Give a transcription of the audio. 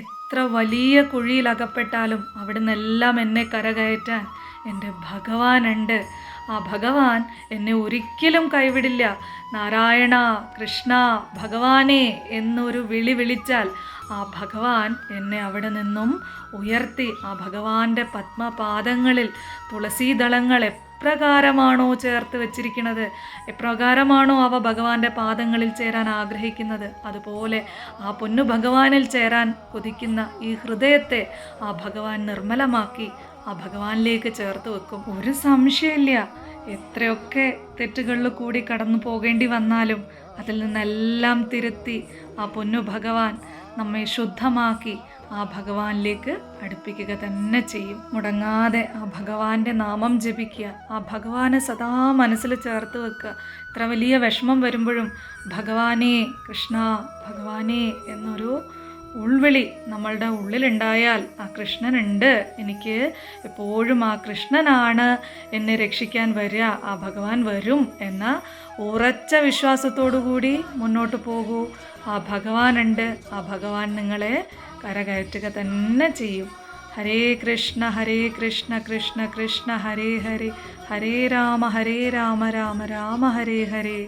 എത്ര വലിയ കുഴിയിലകപ്പെട്ടാലും അവിടെ അവിടുന്ന് എല്ലാം എന്നെ കരകയറ്റാൻ എന്റെ ഭഗവാനുണ്ട്. ആ ഭഗവാൻ എന്നെ ഒരിക്കലും കൈവിടില്ല. നാരായണ കൃഷ്ണ ഭഗവാനെ എന്നൊരു വിളി വിളിച്ചാൽ ആ ഭഗവാൻ എന്നെ അവിടെ നിന്നും ഉയർത്തി ആ ഭഗവാന്റെ പത്മപാദങ്ങളിൽ തുളസീദളങ്ങൾ എപ്രകാരമാണോ ചേർത്ത് വെച്ചിരിക്കുന്നത്? എപ്രകാരമാണോ അവ ഭഗവാന്റെ പാദങ്ങളിൽ ചേരാൻ ആഗ്രഹിക്കുന്നത്? അതുപോലെ ആ പൊന്നു ഭഗവാനിൽ ചേരാൻ കൊതിക്കുന്ന ഈ ഹൃദയത്തെ ആ ഭഗവാൻ നിർമ്മലമാക്കി ആ ഭഗവാനിലേക്ക് ചേർത്ത് വെക്കും. ഒരു സംശയമില്ല. എത്രയൊക്കെ തെറ്റുകളിൽ കൂടി കടന്നു പോകേണ്ടി വന്നാലും അതിൽ നിന്നെല്ലാം തിരുത്തി ആ പൊന്നു ഭഗവാൻ നമ്മെ ശുദ്ധമാക്കി ആ ഭഗവാനിലേക്ക് അടുപ്പിക്കുക തന്നെ ചെയ്യും. മുടങ്ങാതെ ആ ഭഗവാന്റെ നാമം ജപിക്കുക ആ ഭഗവാനെ സദാ മനസ്സിൽ ചേർത്ത് വെക്കുക. ഇത്ര വലിയ വിഷമം വരുമ്പോഴും ഭഗവാനേ കൃഷ്ണ ഭഗവാനേ എന്നൊരു ഉൾവിളി നമ്മളുടെ ഉള്ളിലുണ്ടായാൽ ആ കൃഷ്ണനുണ്ട്. എനിക്ക് എപ്പോഴും ആ കൃഷ്ണനാണ് എന്നെ രക്ഷിക്കാൻ വരിക ആ ഭഗവാൻ വരും എന്ന ഉറച്ച വിശ്വാസത്തോടു കൂടി മുന്നോട്ട് പോകൂ. ആ ഭഗവാനുണ്ട്. ആ ഭഗവാൻ നിങ്ങളെ കരകയറ്റുക തന്നെ ചെയ്യും. ഹരേ കൃഷ്ണ ഹരേ കൃഷ്ണ കൃഷ്ണ കൃഷ്ണ ഹരേ ഹരേ. ഹരേ രാമ ഹരേ രാമ രാമ രാമ ഹരേ ഹരേ.